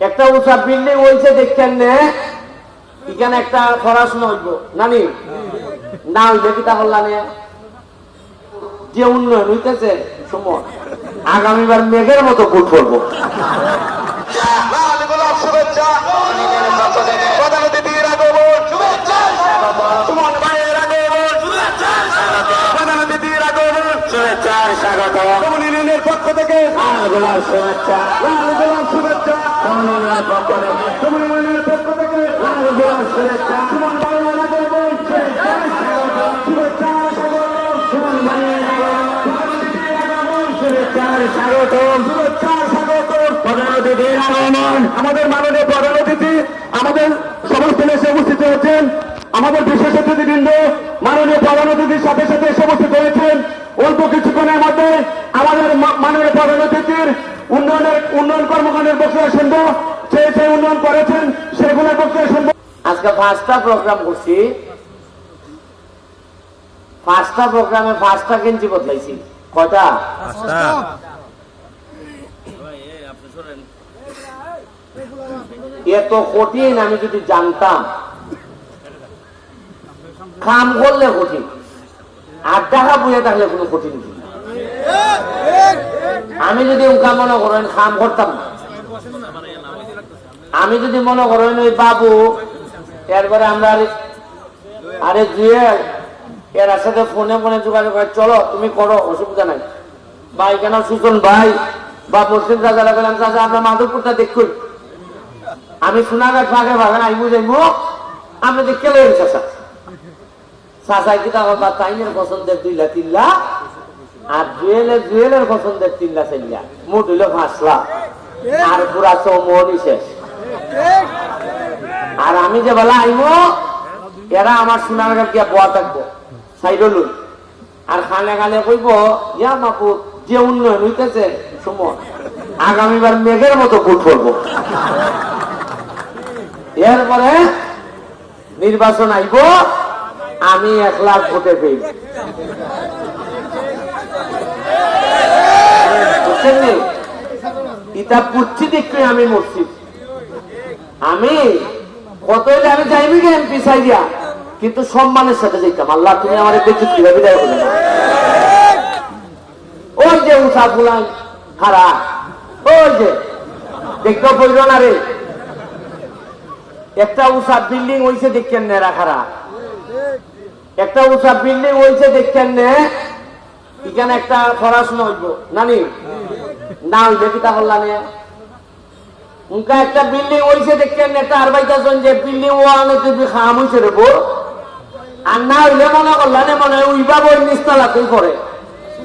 একটা উঁচা বিল্ডিং হয়েছে দেখছেন নে? এখানে একটা পড়াশোনা হইব নানি? না হইলে কি তা হল্লা নে? যে উন্নয়ন হইতেছে সময়। আগামীবার মেঘের মতো ভোট করব শুভেচ্ছা প্রধান অতিথির আগমন শুভেচ্ছা। সুমন ভাইয়ের আগমন শুভেচ্ছা প্রধান অতিথির আগমন শুভেচ্ছা স্বাগত পক্ষ থেকে লাল গোলাপ শুভেচ্ছা। লাল গোলাপ শুভেচ্ছা। আমাদের মাননীয় প্রধান অতিথি, আমাদের সমস্ত দেশে উপস্থিত হয়েছেন আমাদের বিশেষ অতিথিবৃন্দ, মাননীয় প্রধান অতিথির সাথে সাথে এসে উপস্থিত হয়েছেন অল্প কিছুক্ষণের মধ্যে আমাদের মাননীয় প্রধান অতিথির উন্নয়নের উন্নয়ন কর্মকাণ্ডের বক্তব্য শুনব। যে উন্নয়ন করেছেন সেগুলোর বক্তব্য শুনব আজকে পাঁচটা প্রোগ্রাম করছি। পাঁচটা প্রোগ্রামে পাঁচটা গেঞ্জি বদলাইছি। কয়টা? এত কঠিন আমি যদি জানতাম। কাম করলে কঠিন। আর টাকা বুঝে থাকলে কোনো কঠিন আমি যদি উনকা মনে করেন কাম করতাম না। আমি যদি মনে করেন ওই বাবু, এরপরে আমরা আরে- জুয়েল এর সাথে ফোনে ফোনে যোগাযোগ করে চলো, তুমি করো, অসুবিধা নাই। ভাই, কেন সুজন ভাই? বা মুসলিম রাজারা বললাম চাচা আমরা মাধবপুরটা দেখুন। আমি সোনাঘাট ফাঁকে ভাগে আইবু যাইবো আপনি দেখে লইন চাচা? চাচা কি তাহলে বা তাইনের পছন্দের দুইলা তিনলা আর জুয়েলের জুয়েলের পছন্দের তিনলা চাইলা মোট হইল পাঁচ লাখ। আর পুরা চৌমনি শেষ। আর আমি যে বেলা আইবো, এরা আমার সোনাঘাট গিয়া বোয়া থাকব সাইডলুন আর খানে খানে কইব, ইয়া মাপু যে উন্নয়ন হইতেছে সময় আগামীবার মেঘের মতো ভোট করব। এরপরে নির্বাচন আইব, আমি এক লাখ ভোটে পেয়ে ইটা পুচ্ছি দেখতে আমি মরছি। আমি? কত আমি যাইবি গে এমপি সাইডিয়া কিন্তু সম্মানের সাথে যাইতাম। আল্লাহ, তুমি আমার বেঁচে কীভাবে বিদায় করে না ওই যে উষা ফুলান, খারা। ওই যে দেখতে পড়ল না রে। একটা উষা বিল্ডিং হইছে দেখছেন নেরা খারা। একটা উষা বিল্ডিং হইছে দেখছেন নে। এখানে একটা পড়াশোনা হইব নানি? না হইলে কি তা করলা নে উনকা একটা বিল্ডিং হইছে দেখছেন একটা আর বাইতাছেন যে বিল্ডিং ওয়ানে তুমি খাম হইছে রে বউ? আর না হইলে মনে করলানে মনে হয় উইবা বই নিস্তালা তুই করে